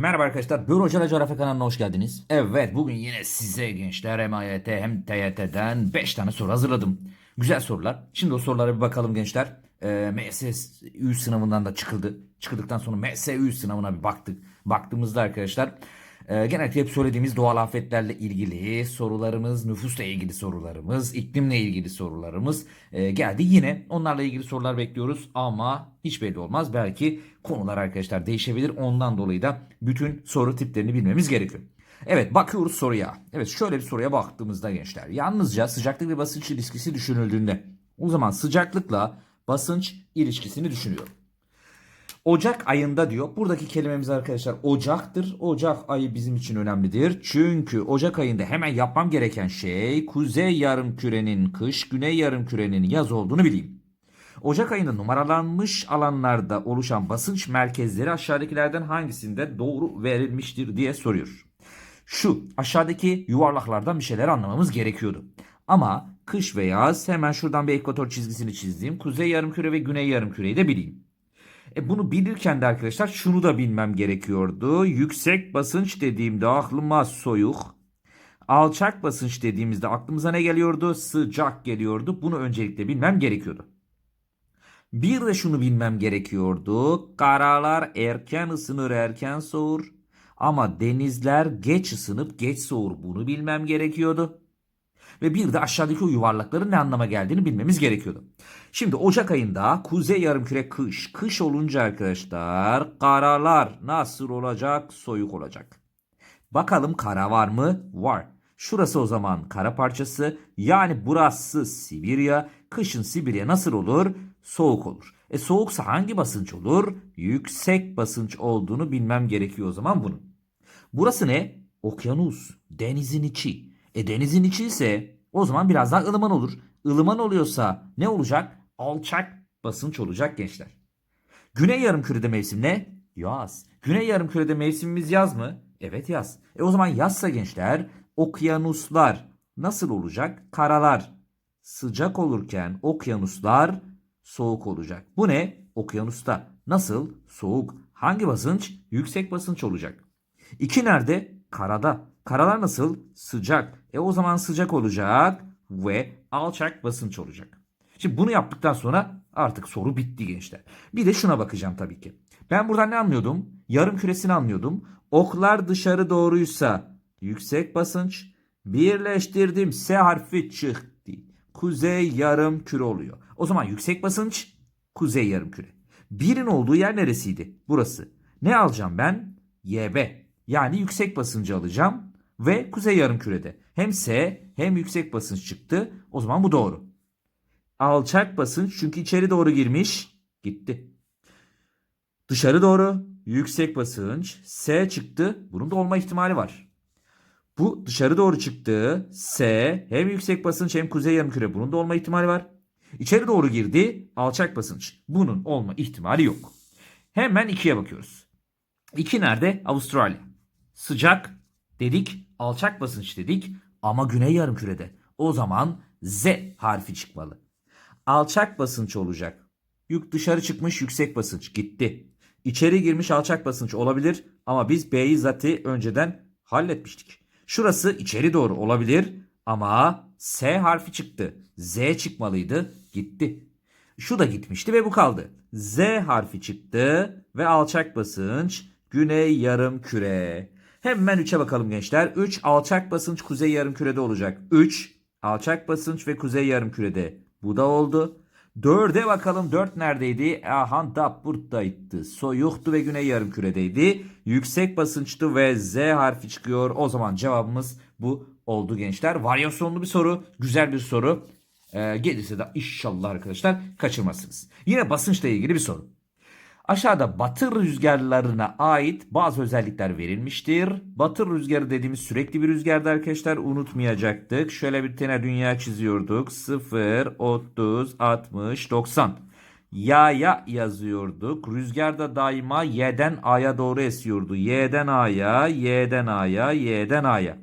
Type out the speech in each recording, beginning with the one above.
Merhaba arkadaşlar, Buyur Hoca Coğrafya kanalına hoş geldiniz. Evet, bugün yine size gençler hem AYT hem TYT'den 5 tane soru hazırladım. Güzel sorular. Şimdi o sorulara bir bakalım gençler. Ee, MSÜ sınavından da çıkıldı. Çıkıldıktan sonra MSÜ sınavına bir baktık. Baktığımızda arkadaşlar e, genellikle hep söylediğimiz doğal afetlerle ilgili sorularımız, nüfusla ilgili sorularımız, iklimle ilgili sorularımız e, geldi. Yine onlarla ilgili sorular bekliyoruz ama hiç belli olmaz. Belki konular arkadaşlar değişebilir. Ondan dolayı da bütün soru tiplerini bilmemiz gerekiyor. Evet bakıyoruz soruya. Evet şöyle bir soruya baktığımızda gençler. Yalnızca sıcaklık ve basınç ilişkisi düşünüldüğünde o zaman sıcaklıkla basınç ilişkisini düşünüyorum. Ocak ayında diyor. Buradaki kelimemiz arkadaşlar Ocak'tır. Ocak ayı bizim için önemlidir. Çünkü Ocak ayında hemen yapmam gereken şey kuzey yarımkürenin kış, güney yarımkürenin yaz olduğunu bileyim. Ocak ayında numaralanmış alanlarda oluşan basınç merkezleri aşağıdakilerden hangisinde doğru verilmiştir diye soruyor. Şu aşağıdaki yuvarlaklardan bir şeyler anlamamız gerekiyordu. Ama kış ve yaz hemen şuradan bir ekvator çizgisini çizdiğim kuzey yarımküre ve güney yarımküreyi de bileyim. E bunu bilirken de arkadaşlar şunu da bilmem gerekiyordu. Yüksek basınç dediğimde aklıma soğuk. Alçak basınç dediğimizde aklımıza ne geliyordu? Sıcak geliyordu. Bunu öncelikle bilmem gerekiyordu. Bir de şunu bilmem gerekiyordu. Karalar erken ısınır, erken soğur. Ama denizler geç ısınıp geç soğur. Bunu bilmem gerekiyordu. Ve bir de aşağıdaki o yuvarlakların ne anlama geldiğini bilmemiz gerekiyordu. Şimdi Ocak ayında kuzey yarımküre kış. Kış olunca arkadaşlar karalar nasıl olacak? Soyuk olacak. Bakalım kara var mı? Var. Şurası o zaman kara parçası. Yani burası Sibirya. Kışın Sibirya nasıl olur? Soğuk olur. E soğuksa hangi basınç olur? Yüksek basınç olduğunu bilmem gerekiyor o zaman bunun. Burası ne? Okyanus. Denizin içi. E denizin içi ise o zaman biraz daha ılıman olur. Ilıman oluyorsa ne olacak? Alçak basınç olacak gençler. Güney yarımkürede mevsim ne? Yaz. Güney yarımkürede mevsimimiz yaz mı? Evet yaz. E o zaman yazsa gençler okyanuslar nasıl olacak? Karalar sıcak olurken okyanuslar soğuk olacak. Bu ne? Okyanusta. Nasıl? Soğuk. Hangi basınç? Yüksek basınç olacak. İki nerede? Karada. Karalar nasıl? Sıcak. E o zaman sıcak olacak ve alçak basınç olacak. Şimdi bunu yaptıktan sonra artık soru bitti gençler. Bir de şuna bakacağım tabii ki. Ben buradan ne anlıyordum? Yarım küresini anlıyordum. Oklar dışarı doğruysa yüksek basınç. Birleştirdim S harfi çıktı. Kuzey yarım küre oluyor. O zaman yüksek basınç kuzey yarım küre. Birin olduğu yer neresiydi? Burası. Ne alacağım ben? YB. Yani yüksek basıncı alacağım ve kuzey yarım kürede. Hem S hem yüksek basınç çıktı. O zaman bu doğru. Alçak basınç çünkü içeri doğru girmiş. Gitti. Dışarı doğru yüksek basınç S çıktı. Bunun da olma ihtimali var. Bu dışarı doğru çıktı. S hem yüksek basınç hem kuzey yarımküre bunun da olma ihtimali var. İçeri doğru girdi. Alçak basınç. Bunun olma ihtimali yok. Hemen ikiye bakıyoruz. İki nerede? Avustralya. Sıcak dedik, alçak basınç dedik ama güney yarımkürede. O zaman Z harfi çıkmalı. Alçak basınç olacak. Yük dışarı çıkmış yüksek basınç gitti. İçeri girmiş alçak basınç olabilir ama biz B'yi zaten önceden halletmiştik. Şurası içeri doğru olabilir ama S harfi çıktı. Z çıkmalıydı gitti. Şu da gitmişti ve bu kaldı. Z harfi çıktı ve alçak basınç güney yarım küre. Hemen 3'e bakalım gençler. 3 alçak basınç kuzey yarım kürede olacak. 3 alçak basınç ve kuzey yarım kürede. Bu da oldu. 4'e bakalım 4 neredeydi? Aha da buradaydı. Soyuktu ve güney yarım küredeydi. Yüksek basınçtı ve Z harfi çıkıyor. O zaman cevabımız bu oldu gençler. Varyasyonlu bir soru. Güzel bir soru. Ee, gelirse de inşallah arkadaşlar kaçırmazsınız. Yine basınçla ilgili bir soru. Aşağıda batı rüzgarlarına ait bazı özellikler verilmiştir. Batı rüzgarı dediğimiz sürekli bir rüzgardı arkadaşlar. Unutmayacaktık. Şöyle bir tane dünya çiziyorduk. 0, 30, 60, 90. Ya'ya yazıyorduk. Rüzgar da daima Y'den A'ya doğru esiyordu. Y'den A'ya, Y'den A'ya, Y'den A'ya.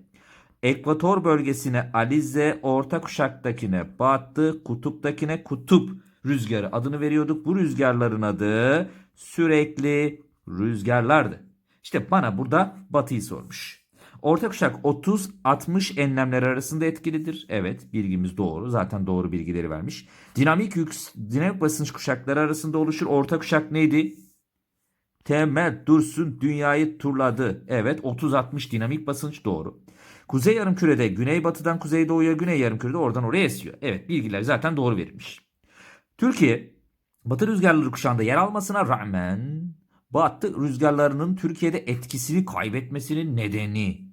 Ekvator bölgesine Alize, orta kuşaktakine Batı, kutuptakine kutup rüzgarı adını veriyorduk. Bu rüzgarların adı sürekli rüzgarlardı. İşte bana burada batıyı sormuş. Orta kuşak 30-60 enlemler arasında etkilidir. Evet bilgimiz doğru. Zaten doğru bilgileri vermiş. Dinamik yüks dinamik basınç kuşakları arasında oluşur. Orta kuşak neydi? Temel Dursun dünyayı turladı. Evet 30-60 dinamik basınç doğru. Kuzey yarımkürede güneybatıdan kuzeydoğuya güney yarımkürede oradan oraya esiyor. Evet bilgiler zaten doğru verilmiş. Türkiye batı rüzgarları kuşağında yer almasına rağmen batı rüzgarlarının Türkiye'de etkisini kaybetmesinin nedeni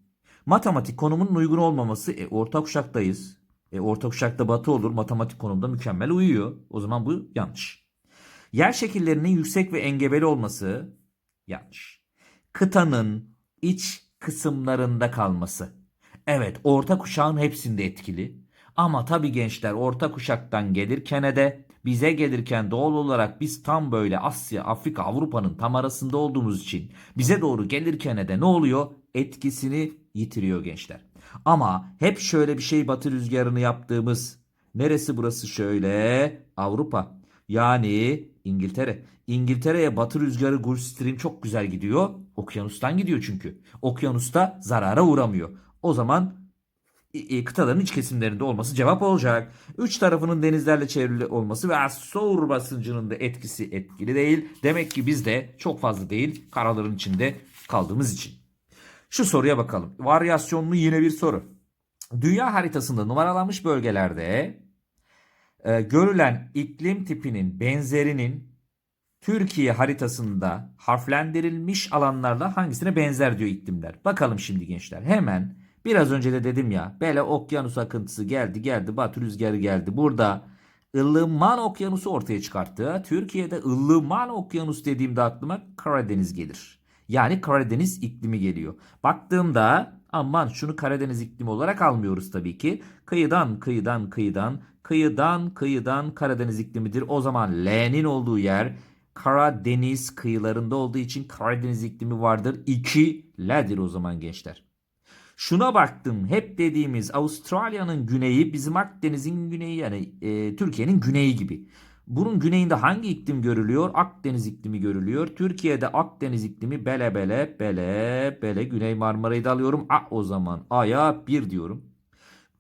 matematik konumunun uygun olmaması. E, orta kuşaktayız. E, orta kuşakta batı olur. Matematik konumda mükemmel uyuyor. O zaman bu yanlış. Yer şekillerinin yüksek ve engebeli olması yanlış. Kıtanın iç kısımlarında kalması. Evet orta kuşağın hepsinde etkili. Ama tabi gençler orta kuşaktan gelirken de bize gelirken doğal olarak biz tam böyle Asya, Afrika, Avrupa'nın tam arasında olduğumuz için bize doğru gelirken de ne oluyor? Etkisini yitiriyor gençler. Ama hep şöyle bir şey batı rüzgarını yaptığımız neresi burası şöyle? Avrupa. Yani İngiltere. İngiltere'ye batı rüzgarı Gulf Stream çok güzel gidiyor. Okyanustan gidiyor çünkü. Okyanusta zarara uğramıyor. O zaman kıtaların iç kesimlerinde olması cevap olacak. Üç tarafının denizlerle çevrili olması ve soğur basıncının da etkisi etkili değil. Demek ki biz de çok fazla değil karaların içinde kaldığımız için. Şu soruya bakalım. Varyasyonlu yine bir soru. Dünya haritasında numaralanmış bölgelerde e, görülen iklim tipinin benzerinin Türkiye haritasında harflendirilmiş alanlarla hangisine benzer diyor iklimler. Bakalım şimdi gençler. Hemen biraz önce de dedim ya. Böyle okyanus akıntısı geldi geldi. Batı rüzgarı geldi. Burada ılıman okyanusu ortaya çıkarttı. Türkiye'de ılıman okyanus dediğimde aklıma Karadeniz gelir. Yani Karadeniz iklimi geliyor. Baktığımda aman şunu Karadeniz iklimi olarak almıyoruz tabii ki. Kıyıdan kıyıdan kıyıdan kıyıdan kıyıdan Karadeniz iklimidir. O zaman L'nin olduğu yer Karadeniz kıyılarında olduğu için Karadeniz iklimi vardır. 2 L'dir o zaman gençler. Şuna baktım hep dediğimiz Avustralya'nın güneyi bizim Akdeniz'in güneyi yani e, Türkiye'nin güneyi gibi. Bunun güneyinde hangi iklim görülüyor? Akdeniz iklimi görülüyor. Türkiye'de Akdeniz iklimi bele bele bele bele Güney Marmara'yı da alıyorum. A o zaman A'ya 1 diyorum.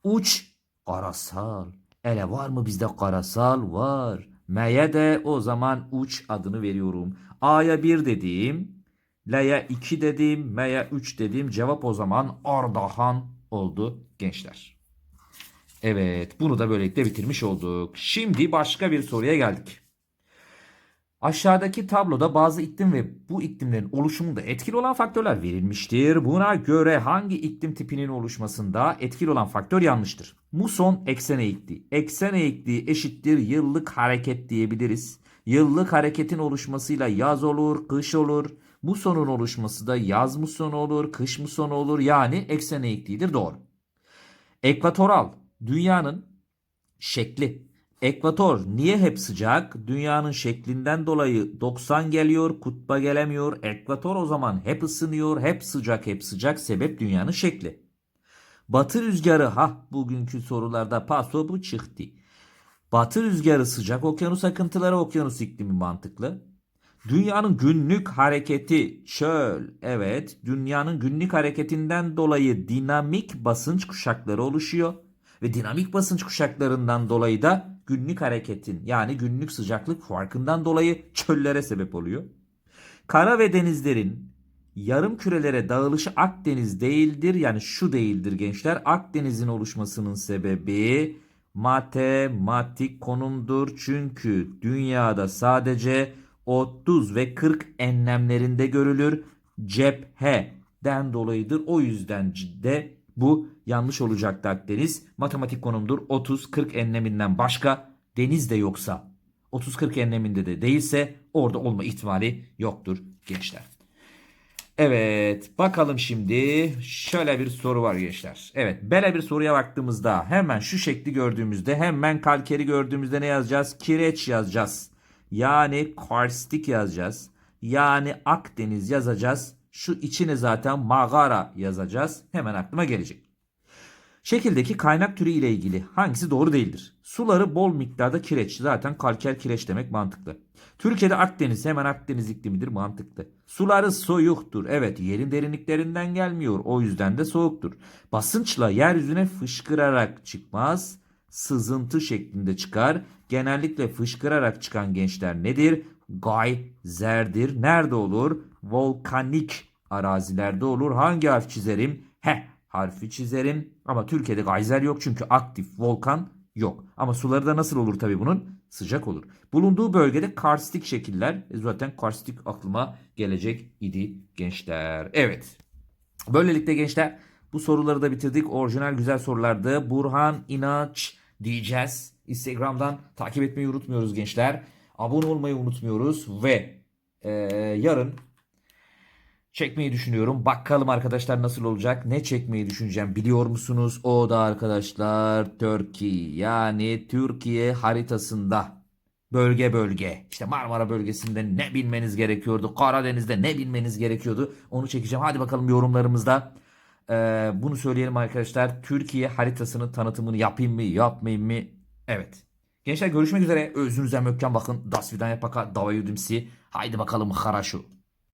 Uç karasal. Ele var mı bizde karasal? Var. M'ye de o zaman uç adını veriyorum. A'ya 1 dediğim, L'ye 2 dediğim, M'ye 3 dediğim cevap o zaman Ardahan oldu gençler. Evet bunu da böylelikle bitirmiş olduk. Şimdi başka bir soruya geldik. Aşağıdaki tabloda bazı iklim ve bu iklimlerin oluşumunda etkili olan faktörler verilmiştir. Buna göre hangi iklim tipinin oluşmasında etkili olan faktör yanlıştır? Muson eksen eğikliği. Eksen eğikliği eşittir yıllık hareket diyebiliriz. Yıllık hareketin oluşmasıyla yaz olur, kış olur. Musonun oluşması da yaz musonu olur, kış musonu olur. Yani eksen eğikliğidir doğru. Ekvatoral dünyanın şekli. Ekvator niye hep sıcak? Dünyanın şeklinden dolayı 90 geliyor, kutba gelemiyor. Ekvator o zaman hep ısınıyor, hep sıcak, hep sıcak. Sebep dünyanın şekli. Batı rüzgarı ha bugünkü sorularda paso bu çıktı. Batı rüzgarı sıcak okyanus akıntıları okyanus iklimi mantıklı. Dünyanın günlük hareketi çöl. Evet, dünyanın günlük hareketinden dolayı dinamik basınç kuşakları oluşuyor ve dinamik basınç kuşaklarından dolayı da günlük hareketin yani günlük sıcaklık farkından dolayı çöllere sebep oluyor. Kara ve denizlerin yarım kürelere dağılışı Akdeniz değildir. Yani şu değildir gençler. Akdeniz'in oluşmasının sebebi matematik konumdur. Çünkü dünyada sadece 30 ve 40 enlemlerinde görülür. Cepheden dolayıdır. O yüzden de bu yanlış olacaktı Akdeniz. Matematik konumdur. 30-40 enleminden başka deniz de yoksa 30-40 enleminde de değilse orada olma ihtimali yoktur gençler. Evet bakalım şimdi şöyle bir soru var gençler. Evet böyle bir soruya baktığımızda hemen şu şekli gördüğümüzde hemen kalkeri gördüğümüzde ne yazacağız? Kireç yazacağız. Yani karstik yazacağız. Yani Akdeniz yazacağız. Şu içine zaten mağara yazacağız. Hemen aklıma gelecek. Şekildeki kaynak türü ile ilgili hangisi doğru değildir? Suları bol miktarda kireç. Zaten kalker kireç demek mantıklı. Türkiye'de Akdeniz hemen Akdeniz iklimidir mantıklı. Suları soğuktur. Evet yerin derinliklerinden gelmiyor. O yüzden de soğuktur. Basınçla yeryüzüne fışkırarak çıkmaz. Sızıntı şeklinde çıkar. Genellikle fışkırarak çıkan gençler nedir? Gayzerdir. Nerede olur? Volkanik arazilerde olur. Hangi harf çizerim? He harfi çizerim. Ama Türkiye'de gayzer yok çünkü aktif volkan yok. Ama suları da nasıl olur tabii bunun? Sıcak olur. Bulunduğu bölgede karstik şekiller. E zaten karstik aklıma gelecek idi gençler. Evet. Böylelikle gençler bu soruları da bitirdik. Orijinal güzel sorulardı. Burhan İnanç diyeceğiz. Instagram'dan takip etmeyi unutmuyoruz gençler. Abone olmayı unutmuyoruz ve e, yarın çekmeyi düşünüyorum. Bakalım arkadaşlar nasıl olacak? Ne çekmeyi düşüneceğim biliyor musunuz? O da arkadaşlar Türkiye yani Türkiye haritasında bölge bölge. İşte Marmara bölgesinde ne bilmeniz gerekiyordu? Karadeniz'de ne bilmeniz gerekiyordu? Onu çekeceğim. Hadi bakalım yorumlarımızda. Ee, bunu söyleyelim arkadaşlar. Türkiye haritasının tanıtımını yapayım mı yapmayayım mı? Evet. Gençler görüşmek üzere. Özünüze mökken bakın. Das vidanya paka. Davayudimsi. Haydi bakalım haraşu.